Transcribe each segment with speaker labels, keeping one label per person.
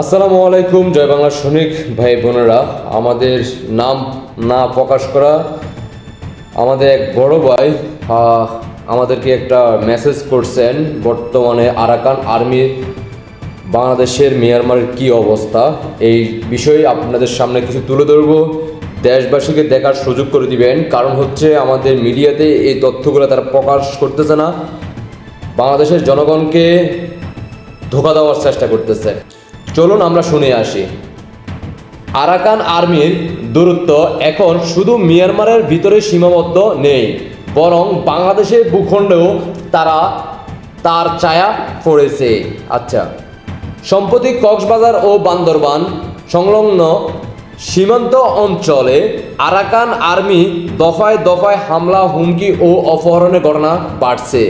Speaker 1: আসসালামু আলাইকুম, জয় বাংলা সৈনিক ভাই বোনেরা। আমাদের নাম না প্রকাশ করা, আমাদের এক বড় ভাই আমাদেরকে একটা মেসেজ করছেন, বর্তমানে আরাকান আর্মি বাংলাদেশের মিয়ানমারের কি অবস্থা? এই বিষয়ে আপনাদের সামনে কিছু তুলে ধরবো। দেশবাসীকে দেখার সুযোগ করে দিবেন। কারণ হচ্ছে আমাদের মিডিয়াতে এই তথ্যগুলো তারা প্রকাশ করতেছে না। বাংলাদেশের জনগণকে ধোকা দেওয়ার চেষ্টা করতেছে। চলুন আমরা শুনে আসি। আরাকান আর্মির দূরত্ব এখন শুধু মিয়ানমারের ভিতরে সীমাবদ্ধ নেই, বরং বাংলাদেশের ভূখণ্ডেও তারা তার ছায়া পড়েছে। আচ্ছা সম্প্রতি কক্সবাজার ও বান্দরবান সংলগ্ন সীমান্ত অঞ্চলে আরাকান আর্মি দফায় দফায় হামলা, হুমকি ও অপহরণের ঘটনা বাড়ছে।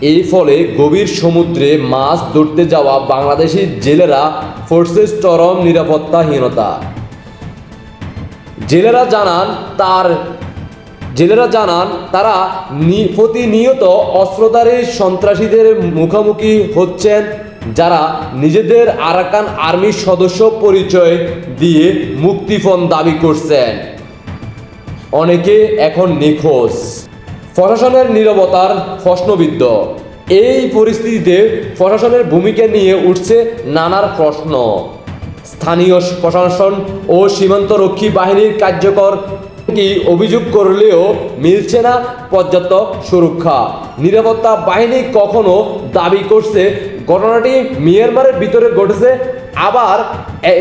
Speaker 1: এই ফলে গভীর সমুদ্রে মাছ ধরতে যাওয়া বাংলাদেশি জেলেরা ফোর্সেস চরম নিরাপত্তাহীনতা। জেলেরা জানান তার, জেলেরা জানান তারা প্রতিনিয়ত অস্ত্রধারী সন্ত্রাসীদের মুখোমুখি হচ্ছেন যারা নিজেদের আরাকান আর্মির সদস্য পরিচয় দিয়ে মুক্তিপণ দাবি করছেন। অনেকে এখন নিখোঁজ। প্রশাসনের নীরবতার প্রশ্নবিদ্ধ। এই পরিস্থিতিতে প্রশাসনের ভূমিকা নিয়ে উঠছে নানার প্রশ্ন। স্থানীয় প্রশাসন ও সীমান্তরক্ষী বাহিনীর কার্যকর কি অভিযোগ করলেও মিলছে না পর্যাপ্ত সুরক্ষা। নিরাপত্তা বাহিনী কখনো দাবি করছে, ঘটনাটি মিয়ানমারের ভিতরে ঘটেছে, আবার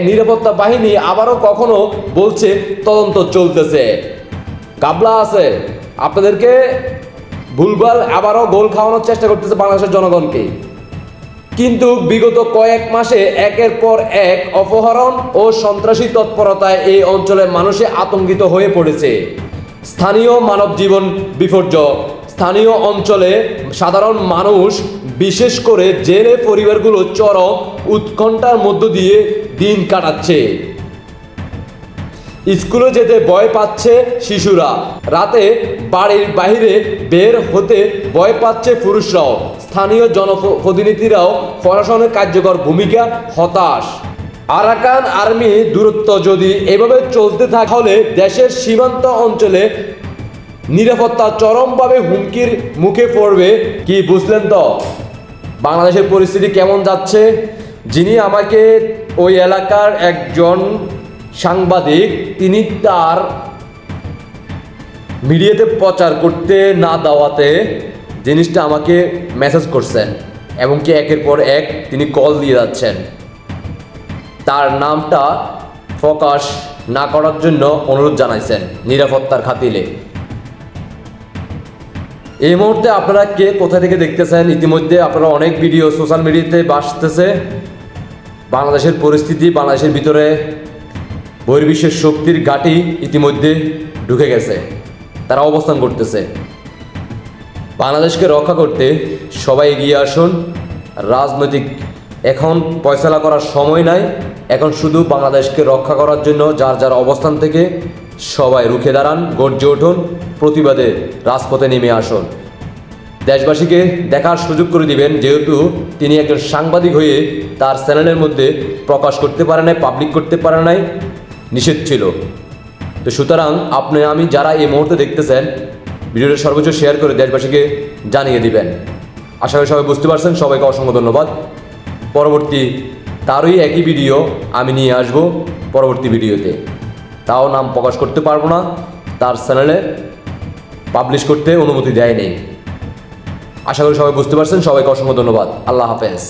Speaker 1: নিরাপত্তা বাহিনী আবারও কখনো বলছে তদন্ত চলতেছে। কাবলা আছে। আপনাদেরকে ভুলভাল আবারও গোল খাওয়ানোর চেষ্টা করতেছে বাংলাদেশের জনগণকে। কিন্তু বিগত কয়েক মাসে একের পর এক অপহরণ ও সন্ত্রাসী তৎপরতায় এই অঞ্চলের মানুষে আতঙ্কিত হয়ে পড়েছে। স্থানীয় মানব জীবন বিপর্যয়। স্থানীয় অঞ্চলে সাধারণ মানুষ, বিশেষ করে জেলে পরিবারগুলো চরম উৎকণ্ঠার মধ্য দিয়ে দিন কাটাচ্ছে। স্কুলে যেতে ভয় পাচ্ছে শিশুরা। রাতে বাড়ির বাইরে বের হতে ভয় পাচ্ছে পুরুষরাও। স্থানীয় জনপ্রতিনিধিরাও প্রশাসনের কার্যকর ভূমিকা হতাশ। আরাকান আর্মি দূরত্ব যদি এভাবে চলতে থাকে, তাহলে দেশের সীমান্ত অঞ্চলে নিরাপত্তা চরমভাবে হুমকির মুখে পড়বে, কি বুঝলেন তো? বাংলাদেশের পরিস্থিতি কেমন যাচ্ছে? যিনি আমাকে ওই এলাকার একজন সাংবাদিক, তিনি তার মিডিয়াতে প্রচার করতে না দেওয়াতে জিনিসটা আমাকে মেসেজ করছেন এবং কি একের পর এক তিনি কল দিয়ে যাচ্ছেন। তার নামটা প্রকাশ না করার জন্য অনুরোধ জানাইছেন নিরাপত্তার খাতিলে এই মুহূর্তে আপনারা কে কোথা থেকে দেখতেছেন? ইতিমধ্যে আপনারা অনেক ভিডিও সোশ্যাল মিডিয়াতে বাসতেছে। বাংলাদেশের পরিস্থিতি, বাংলাদেশের ভিতরে বহির্বিশ্বের শক্তির ঘাঁটি ইতিমধ্যে ঢুকে গেছে। তারা অবস্থান করতেছে। বাংলাদেশকে রক্ষা করতে সবাই এগিয়ে আসুন। রাজনৈতিক এখন ফয়সলা করার সময় নাই। এখন শুধু বাংলাদেশকে রক্ষা করার জন্য যার যার অবস্থান থেকে সবাই রুখে দাঁড়ান, গর্জে উঠুন, প্রতিবাদে রাজপথে নেমে আসুন। দেশবাসীকে দেখার সুযোগ করে দিবেন, যেহেতু তিনি একজন সাংবাদিক হয়ে তার চ্যানেলের মধ্যে প্রকাশ করতে পারে নাই, পাবলিক করতে পারে নাই। নিষেধ ছিল। তো সুতরাং আপনি, আমি, যারা এই মুহূর্তে দেখতেছেন, ভিডিওটা সর্বোচ্চ শেয়ার করে দেশবাসীকে জানিয়ে দিবেন। আশা করি সবাই বুঝতে পারছেন, সবাইকে অসংখ্য ধন্যবাদ। পরবর্তী তারই একই ভিডিও আমি নিয়ে আসব পরবর্তী ভিডিওতে। তাও নাম প্রকাশ করতে পারব না, তার চ্যানেলে পাবলিশ করতে অনুমতি দেয় নেই। আশা করি সবাই বুঝতে পারছেন, সবাইকে অসংখ্য ধন্যবাদ। আল্লাহ হাফেজ।